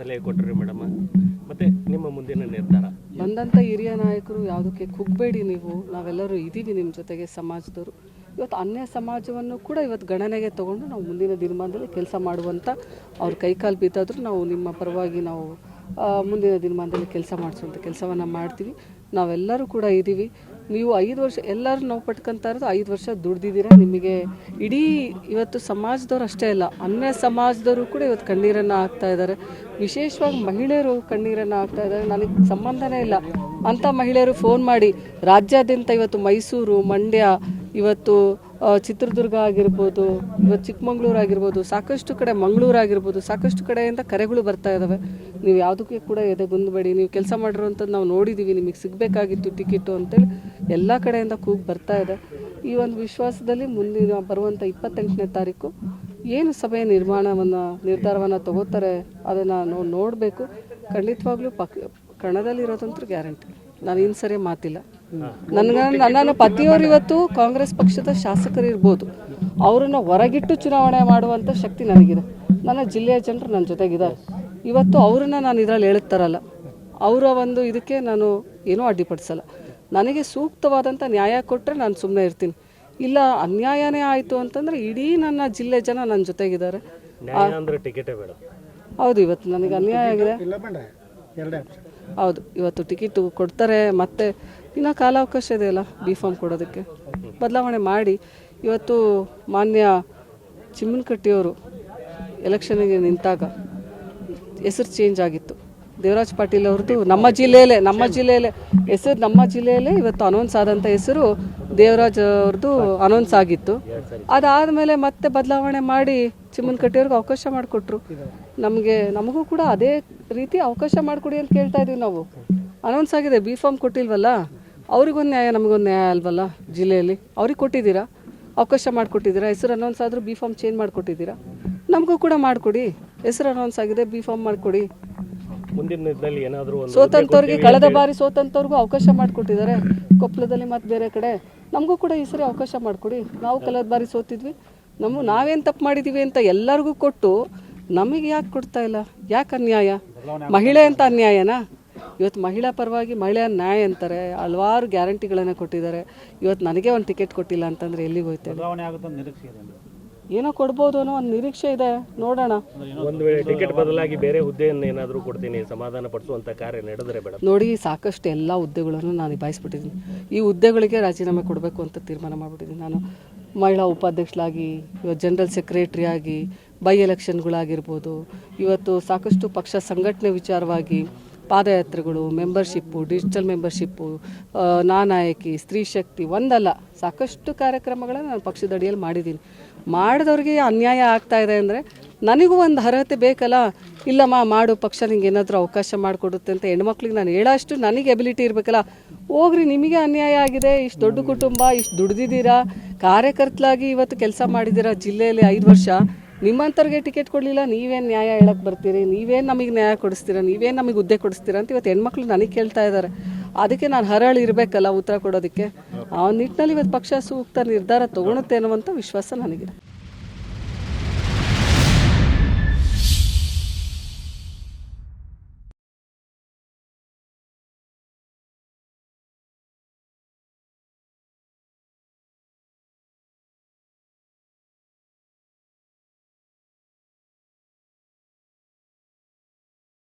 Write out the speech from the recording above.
ಸಲಹೆ ಕೊಟ್ಟರು ಮೇಡಮ್. ಮತ್ತೆ ನಿಮ್ಮ ಮುಂದಿನ ನಿರ್ಧಾರ? ಬಂದಂಥ ಹಿರಿಯ ನಾಯಕರು ಯಾವುದಕ್ಕೆ ಕುಗ್ಬೇಡಿ ನೀವು. ನಾವೆಲ್ಲರೂ ಇದ್ದೀವಿ ನಿಮ್ಮ ಜೊತೆಗೆ ಸಮಾಜದವರು. ಇವತ್ತು ಅನ್ಯ ಸಮಾಜವನ್ನು ಕೂಡ ಇವತ್ತು ಗಣನೆಗೆ ತಗೊಂಡು ನಾವು ಮುಂದಿನ ದಿನಮಾನದಲ್ಲಿ ಕೆಲಸ ಮಾಡುವಂಥ ಅವ್ರ ಕೈಕಾಲು ಬಿದ್ದಾದರೂ ನಾವು ನಿಮ್ಮ ಪರವಾಗಿ ನಾವು ಮುಂದಿನ ದಿನಮಾನದಲ್ಲಿ ಕೆಲಸ ಮಾಡಿಸುವಂಥ ಕೆಲಸವನ್ನು ಮಾಡ್ತೀವಿ. ನಾವೆಲ್ಲರೂ ಕೂಡ ಇದ್ದೀವಿ. ನೀವು ಐದು ವರ್ಷ, ಎಲ್ಲರೂ ನಾವು ಪಟ್ಕೊಂತ ಇರೋದು ಐದು ವರ್ಷ ದುಡ್ದಿದ್ದೀರಾ. ನಿಮಗೆ ಇಡೀ ಇವತ್ತು ಸಮಾಜದವ್ರು ಅಷ್ಟೇ ಅಲ್ಲ, ಅನ್ಯ ಸಮಾಜದವರು ಕೂಡ ಇವತ್ತು ಕಣ್ಣೀರನ್ನು ಹಾಕ್ತಾ ಇದ್ದಾರೆ. ವಿಶೇಷವಾಗಿ ಮಹಿಳೆಯರು ಕಣ್ಣೀರನ್ನು ಹಾಕ್ತಾ ಇದ್ದಾರೆ. ನನಗೆ ಸಂಬಂಧನೇ ಇಲ್ಲ. ಅಂಥ ಮಹಿಳೆಯರು ಫೋನ್ ಮಾಡಿ, ರಾಜ್ಯಾದ್ಯಂತ ಇವತ್ತು ಮೈಸೂರು, ಮಂಡ್ಯ, ಇವತ್ತು ಚಿತ್ರದುರ್ಗ ಆಗಿರ್ಬೋದು, ಇವತ್ತು ಚಿಕ್ಕಮಂಗ್ಳೂರು ಆಗಿರ್ಬೋದು, ಸಾಕಷ್ಟು ಕಡೆ ಮಂಗಳೂರು ಆಗಿರ್ಬೋದು, ಸಾಕಷ್ಟು ಕಡೆಯಿಂದ ಕರೆಗಳು ಬರ್ತಾ ಇದ್ದಾವೆ ನೀವು ಯಾವುದಕ್ಕೆ ಕೂಡ ಎದೆಗುಂದಬೇಡಿ ನೀವು ಕೆಲಸ ಮಾಡಿರುವಂಥದ್ದು ನಾವು ನೋಡಿದ್ದೀವಿ ನಿಮಗೆ ಸಿಗಬೇಕಾಗಿತ್ತು ಟಿಕೆಟು ಅಂತೇಳಿ. ಎಲ್ಲ ಕಡೆಯಿಂದ ಕೂಗಿ ಬರ್ತಾ ಇದೆ. ಈ ಒಂದು ವಿಶ್ವಾಸದಲ್ಲಿ ಮುಂದಿನ ಬರುವಂಥ ಇಪ್ಪತ್ತೆಂಟನೇ ತಾರೀಕು ಏನು ಸಭೆ ನಿರ್ಮಾಣವನ್ನು ನಿರ್ಧಾರವನ್ನು ತಗೋತಾರೆ ಅದನ್ನು ನಾವು ನೋಡಬೇಕು. ಖಂಡಿತವಾಗ್ಲೂ ಪಕ್ ಕಣದಲ್ಲಿರೋದಂತೂ ಗ್ಯಾರಂಟಿ. ನಾನು ಇನ್ನು ಸರಿ ಮಾತಿಲ್ಲ. ನನಗೆ ನನ್ನ ಪತಿಯವರು ಇವತ್ತು ಕಾಂಗ್ರೆಸ್ ಪಕ್ಷದ ಶಾಸಕರು ಇರ್ಬೋದು ಅವರನ್ನು ಹೊರಗಿಟ್ಟು ಚುನಾವಣೆ ಮಾಡುವಂಥ ಶಕ್ತಿ ನನಗಿದೆ. ನನ್ನ ಜಿಲ್ಲೆಯ ಜನರು ನನ್ನ ಜೊತೆಗಿದ್ದಾರೆ. ಇವತ್ತು ಅವ್ರನ್ನ ನಾನು ಇದರಲ್ಲಿ ಹೇಳುತ್ತಾರಲ್ಲ ಅವರ ಒಂದು ಇದಕ್ಕೆ ನಾನು ಏನೂ ಅಡ್ಡಿಪಡಿಸಲ್ಲ. ನನಗೆ ಸೂಕ್ತವಾದಂಥ ನ್ಯಾಯ ಕೊಟ್ಟರೆ ನಾನು ಸುಮ್ಮನೆ ಇರ್ತೀನಿ. ಇಲ್ಲ ಅನ್ಯಾಯನೇ ಆಯಿತು ಅಂತಂದರೆ ಇಡೀ ನನ್ನ ಜಿಲ್ಲೆ ಜನ ನನ್ನ ಜೊತೆಗಿದ್ದಾರೆ. ಹೌದು ಇವತ್ತು ನನಗೆ ಅನ್ಯಾಯ ಆಗಿದೆ. ಹೌದು ಇವತ್ತು ಟಿಕೆಟು ಕೊಡ್ತಾರೆ ಮತ್ತೆ ಇನ್ನೂ ಕಾಲಾವಕಾಶ ಇದೆಯಲ್ಲ ಬಿ ಫಾರ್ಮ್ ಕೊಡೋದಕ್ಕೆ. ಬದಲಾವಣೆ ಮಾಡಿ ಇವತ್ತು ಮಾನ್ಯ ಚಿಮ್ಮನಕಟ್ಟಿಯವರು ಎಲೆಕ್ಷನ್ಗೆ ನಿಂತಾಗ ಹೆಸರು ಚೇಂಜ್ ಆಗಿತ್ತು. ದೇವರಾಜ್ ಪಾಟೀಲ್ ಅವ್ರದ್ದು ನಮ್ಮ ಜಿಲ್ಲೆಯಲ್ಲೇ ನಮ್ಮ ಜಿಲ್ಲೆಯಲ್ಲೇ, ಹೆಸರು ನಮ್ಮ ಜಿಲ್ಲೆಯಲ್ಲೇ ಇವತ್ತು ಅನೌನ್ಸ್ ಆದಂಥ ಹೆಸರು ದೇವರಾಜ್ ಅವ್ರದ್ದು ಅನೌನ್ಸ್ ಆಗಿತ್ತು. ಅದಾದಮೇಲೆ ಮತ್ತೆ ಬದಲಾವಣೆ ಮಾಡಿ ಚಿಮ್ಮನಕಟ್ಟಿಯವ್ರಿಗೆ ಅವಕಾಶ ಮಾಡಿಕೊಟ್ರು. ನಮಗೆ, ನಮಗೂ ಕೂಡ ಅದೇ ರೀತಿ ಅವಕಾಶ ಮಾಡಿಕೊಡಿ ಅಂತ ಕೇಳ್ತಾ ಇದೀವಿ ನಾವು. ಅನೌನ್ಸ್ ಆಗಿದೆ ಬಿ ಫಾರ್ಮ್ ಕೊಟ್ಟಿಲ್ವಲ್ಲ? ಅವ್ರಿಗೊಂದು ನ್ಯಾಯ ನಮಗೊಂದು ನ್ಯಾಯ ಅಲ್ವಲ್ಲ ಜಿಲ್ಲೆಯಲ್ಲಿ? ಅವ್ರಿಗೆ ಕೊಟ್ಟಿದ್ದೀರಾ? ಅವಕಾಶ ಮಾಡಿಕೊಟ್ಟಿದ್ದೀರಾ? ಹೆಸರು ಅನೌನ್ಸ್ ಆದರೂ ಬಿ ಫಾರ್ಮ್ ಚೇಂಜ್ ಮಾಡಿಕೊಟ್ಟಿದ್ದೀರಾ? ನಮಗೂ ಕೂಡ ಮಾಡಿಕೊಡಿ. ಹೆಸರು ಅನೌನ್ಸ್ ಆಗಿದೆ ಬಿ ಫಾರ್ಮ್ ಮಾಡಿಕೊಡಿ. ಮುಂದಿನ ದಿನದಲ್ಲಿ ಏನಾದರೂ ಒಂದು ಸೋತಂತವ್ರಿಗೆ ಕಳೆದ ಬಾರಿ ಸೋತಂತವ್ರಿಗೂ ಅವಕಾಶ ಮಾಡಿಕೊಟ್ಟಿದ್ದಾರೆ. ಕೊಪ್ಪಳದಲ್ಲಿ ಮತ್ತು ಬೇರೆ ಕಡೆ. ನಮಗೂ ಕೂಡ ಈ ಸರಿ ಅವಕಾಶ ಮಾಡಿಕೊಡಿ. ನಾವು ಕಳೆದ ಬಾರಿ ಸೋತಿದ್ವಿ. ನಮ್ಮ ನಾವೇನು ತಪ್ಪು ಮಾಡಿದ್ದೀವಿ ಅಂತ ಎಲ್ಲರಿಗೂ ಕೊಟ್ಟು ನಮಗೆ ಯಾಕೆ ಕೊಡ್ತಾ ಇಲ್ಲ? ಯಾಕೆ ಅನ್ಯಾಯ? ಮಹಿಳೆ ಅಂತ ಅನ್ಯಾಯನಾ? ಇವತ್ತು ಮಹಿಳಾ ಪರವಾಗಿ ಮಹಿಳೆಯ ನ್ಯಾಯ ಅಂತಾರೆ. ಹಲವಾರು ಗ್ಯಾರಂಟಿಗಳನ್ನು ಕೊಟ್ಟಿದ್ದಾರೆ. ಇವತ್ತು ನನಗೆ ಒಂದು ಟಿಕೆಟ್ ಕೊಟ್ಟಿಲ್ಲ ಅಂತಂದರೆ ಎಲ್ಲಿಗೆ ಹೋಯ್ತೇನೆ ಏನೋ ಕೊಡ್ಬೋದು ಅನ್ನೋ ಒಂದು ನಿರೀಕ್ಷೆ ಇದೆ. ನೋಡೋಣ. ಒಂದು ವೇಳೆ ಟಿಕೆಟ್ ಬದಲಾಗಿ ಬೇರೆ ಹುದ್ದೆಯನ್ನು ಏನಾದರೂ ಕೊಡ್ತೀನಿ ಸಮಾಧಾನ ಪಡಿಸುವಂತ ಕಾರ್ಯ ನಡೆದರೆ ಬೇಡ ನೋಡಿ ಸಾಕಷ್ಟು ಎಲ್ಲ ಹುದ್ದೆಗಳನ್ನು ನಾನು ನಿಭಾಯಿಸ್ಬಿಟ್ಟಿದ್ದೀನಿ. ಈ ಹುದ್ದೆಗಳಿಗೆ ರಾಜೀನಾಮೆ ಕೊಡಬೇಕು ಅಂತ ತೀರ್ಮಾನ ಮಾಡಿಬಿಟ್ಟಿದ್ದೀನಿ. ನಾನು ಮಹಿಳಾ ಉಪಾಧ್ಯಕ್ಷಳಾಗಿ ಇವತ್ತು ಜನರಲ್ ಸೆಕ್ರೆಟ್ರಿಯಾಗಿ ಬೈ ಎಲೆಕ್ಷನ್ಗಳಾಗಿರ್ಬೋದು ಇವತ್ತು ಸಾಕಷ್ಟು ಪಕ್ಷ ಸಂಘಟನೆ ವಿಚಾರವಾಗಿ ಪಾದಯಾತ್ರೆಗಳು ಮೆಂಬರ್ಶಿಪ್ಪು ಡಿಜಿಟಲ್ ಮೆಂಬರ್ಶಿಪ್ಪು ನಾನಾಯಕಿ, ಸ್ತ್ರೀ ಶಕ್ತಿ ಒಂದಲ್ಲ, ಸಾಕಷ್ಟು ಕಾರ್ಯಕ್ರಮಗಳನ್ನು ನಾನು ಪಕ್ಷದ ಅಡಿಯಲ್ಲಿ ಮಾಡಿದ್ದೀನಿ. ಮಾಡಿದವ್ರಿಗೆ ಅನ್ಯಾಯ ಆಗ್ತಾ ಇದೆ ಅಂದರೆ ನನಗೂ ಒಂದು ಅರ್ಹತೆ ಬೇಕಲ್ಲ? ಇಲ್ಲಮ್ಮ, ಮಾಡು, ಪಕ್ಷ ನಿಂಗೆ ಏನಾದರೂ ಅವಕಾಶ ಮಾಡಿಕೊಡುತ್ತೆ ಅಂತ ಹೆಣ್ಮಕ್ಳಿಗೆ ನಾನು ಹೇಳೋಷ್ಟು ನನಗೆ ಎಬಿಲಿಟಿ ಇರಬೇಕಲ್ಲ? ಹೋಗ್ರಿ, ನಿಮಗೆ ಅನ್ಯಾಯ ಆಗಿದೆ, ಇಷ್ಟು ದೊಡ್ಡ ಕುಟುಂಬ, ಇಷ್ಟು ದುಡ್ದಿದ್ದೀರಾ? ಕಾರ್ಯಕರ್ತಲಾಗಿ ಇವತ್ತು ಕೆಲಸ ಮಾಡಿದ್ದೀರಾ? ಜಿಲ್ಲೆಯಲ್ಲಿ ಐದು ವರ್ಷ. ನಿಮ್ಮಂಥವ್ರಿಗೆ ಟಿಕೆಟ್ ಕೊಡಲಿಲ್ಲ, ನೀವೇನು ನ್ಯಾಯ ಹೇಳಕ್ಕೆ ಬರ್ತೀರಿ, ನೀವೇನು ನಮಗೆ ನ್ಯಾಯ ಕೊಡಿಸ್ತೀರಾ, ನೀವೇನು ನಮಗೆ ಹುದ್ದೆ ಕೊಡಿಸ್ತೀರಾ ಅಂತ ಇವತ್ತು ಹೆಣ್ಮಕ್ಳು ನನಗೆ ಕೇಳ್ತಾ ಇದ್ದಾರೆ ಅದಕ್ಕೆ ನಾನು ಹರಳಿ ಇರಬೇಕಲ್ಲ ಉತ್ತರ ಕೊಡೋದಕ್ಕೆ. ಆ ನಿಟ್ಟಿನಲ್ಲಿ ಇವತ್ತು ಪಕ್ಷ ಸೂಕ್ತ ನಿರ್ಧಾರ ತೊಗೊಳುತ್ತೆ ಅನ್ನುವಂಥ ವಿಶ್ವಾಸ ನನಗಿದೆ.